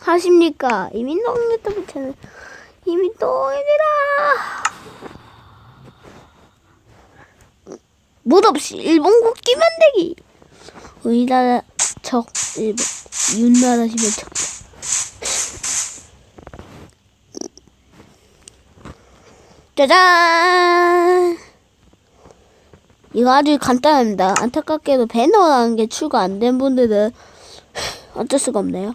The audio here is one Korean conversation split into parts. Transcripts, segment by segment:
하십니까? 이민동 유튜브 채널 이민동입니다. 못 없이 일본 국기 만들기. 우리나라 적 일본 윤나라 시면 적. 짜잔. 이거 아주 간단합니다. 안타깝게도 배너라는 게 추가 안 된 분들은 어쩔 수가 없네요.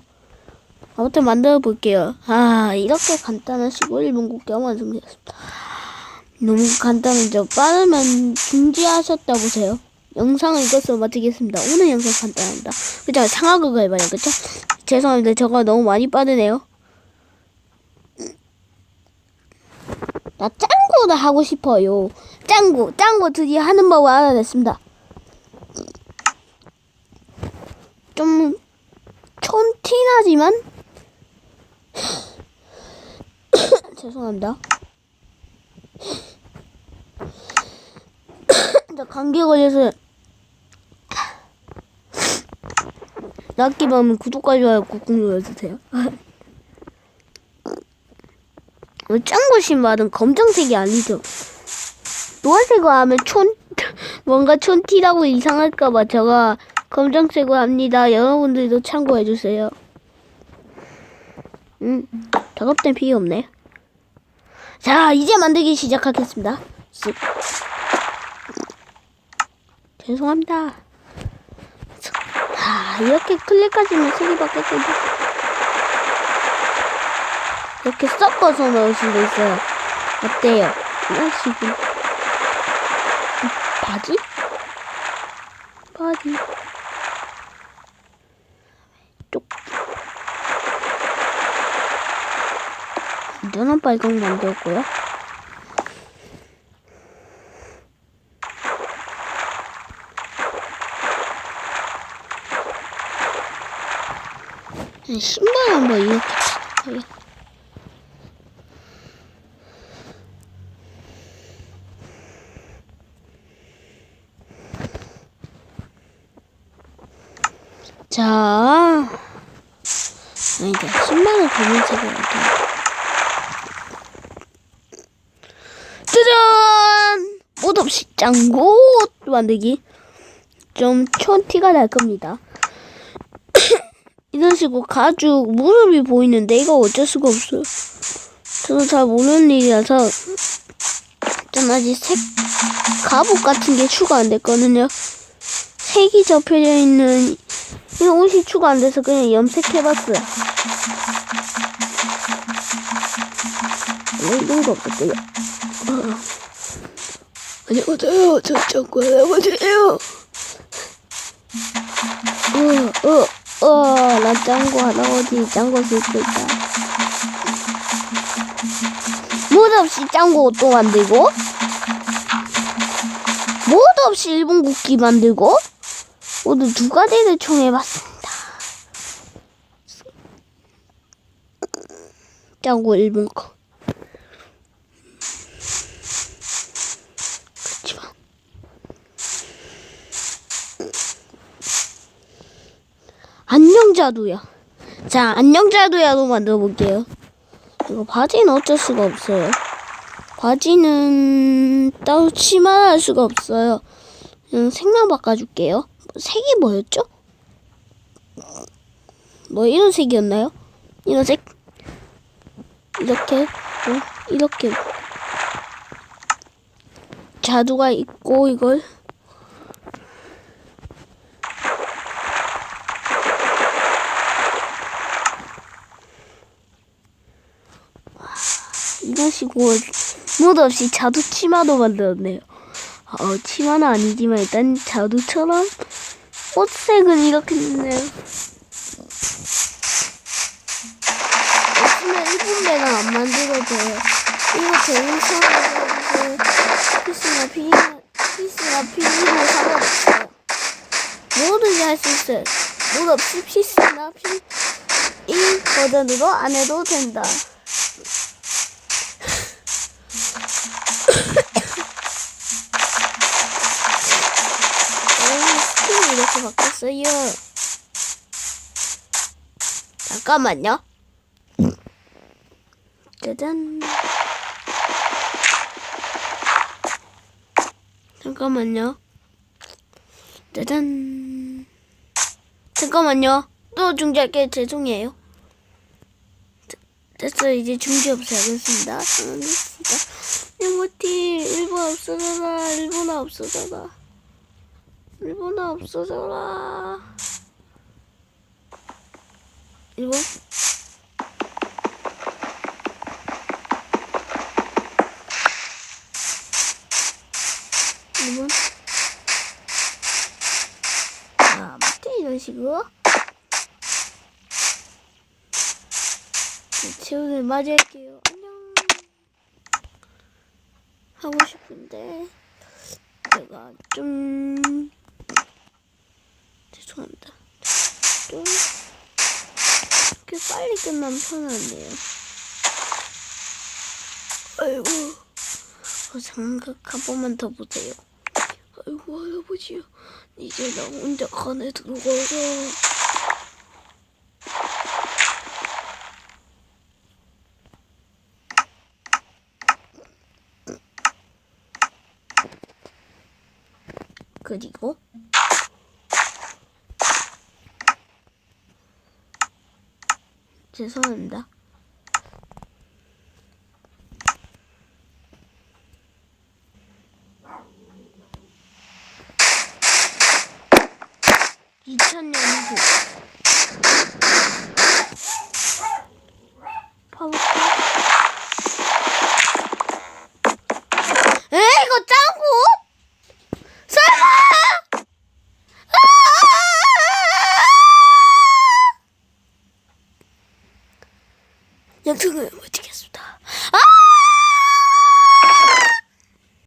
아무튼 만들어 볼게요. 아, 이렇게 간단한 15일분 국경 완성되었습니다. 너무 간단하죠? 빠르면 중지하셨다 보세요. 영상을 이것으로 마치겠습니다. 오늘 영상 간단합니다. 그죠? 상하극을 해봐요. 그죠? 죄송합니다. 저가 너무 많이 빠르네요. 나 짱구를 하고 싶어요. 짱구, 짱구 드디어 하는 법을 알아냈습니다. 좀 촌티나지만 죄송합니다. 나 감기 걸려서 낫기 밤은 구독과 좋아요 꾹꾹 눌러주세요. 어, 짱구 신발은 검정색이 아니죠. 노란색으로 하면 촌 뭔가 촌티라고 이상할까봐 제가 검정색으로 합니다. 여러분들도 참고해주세요. 음, 작업된 필요 없네. 자, 이제 만들기 시작하겠습니다. 쓱. 죄송합니다. 자, 이렇게 클릭하시면 색이 바뀌거든요. 이렇게 섞어서 넣을 수도 있어요. 어때요? 이런 식으로. 바지? 바지. 눈은 빨강 만들고요. 신발 한번 이렇게 찾아봐요. 자, 이제 신발을 검은색으로 할게요. 짜잔! 옷 없이 짱구 옷 만들기. 좀 촌티가 날 겁니다. 이런 식으로 가죽 무릎이 보이는데 이거 어쩔 수가 없어요. 저도 잘 모르는 일이라서 전 아직 색 갑옷 같은 게 추가 안 됐거든요. 색이 접혀져 있는 이 옷이 추가 안 돼서 그냥 염색해봤어요. 왜 이런 거 없었어요? 안녕하세요. 저 짱구 할아버지예요. 어, 어, 어, 나 짱구 할아버지 짱구 쓸고 있다. 못 없이 짱구 옷도 만들고, 못 없이 일본 국기 만들고, 모두 두 가지를 총해봤습니다. 짱구 일본 거. 자두야. 자, 안녕 자두야로 만들어 볼게요. 이거 바지는 어쩔 수가 없어요. 바지는 따로 치마할 수가 없어요. 그냥 색만 바꿔줄게요. 색이 뭐였죠? 뭐 이런 색이었나요? 이런 색? 이렇게, 어, 이렇게 자두가 있고 이걸 식으로 못 없이 자두 치마도 만들었네요. 어, 치마는 아니지만 일단 자두처럼 옷색은 이렇게 됐네요. 없으면 일본 배가 안 만들어져요. 이거 처음에 피스나 피 피스나 피로 상관없어요. 뭐든지 할 수 있어요. 못 없이 피스나 피 이 버전으로 안 해도 된다. 이 이렇게 바뀌었어요. 잠깐만요. 짜잔. 잠깐만요. 짜잔. 잠깐만요. 또 중지할게 죄송해요. 자, 됐어 이제 중지 없애겠습니다. 잘못했습니다. 네모티 일본 없어져라. 일본아 없어져라. 일본아 없어져라. 일본? 일본? 아, 맞지? 이런 식으로? 네, 채우를 맞이할게요. 안녕. 하고 싶은데, 제가 좀, 죄송합니다. 좀, 이렇게 빨리 끝나면 편한데요. 아이고. 어, 장갑 한 번만 더 보세요. 아이고 할아버지요. 이제 나 혼자 간에 들어가서 그리고 죄송합니다. (2000년) 후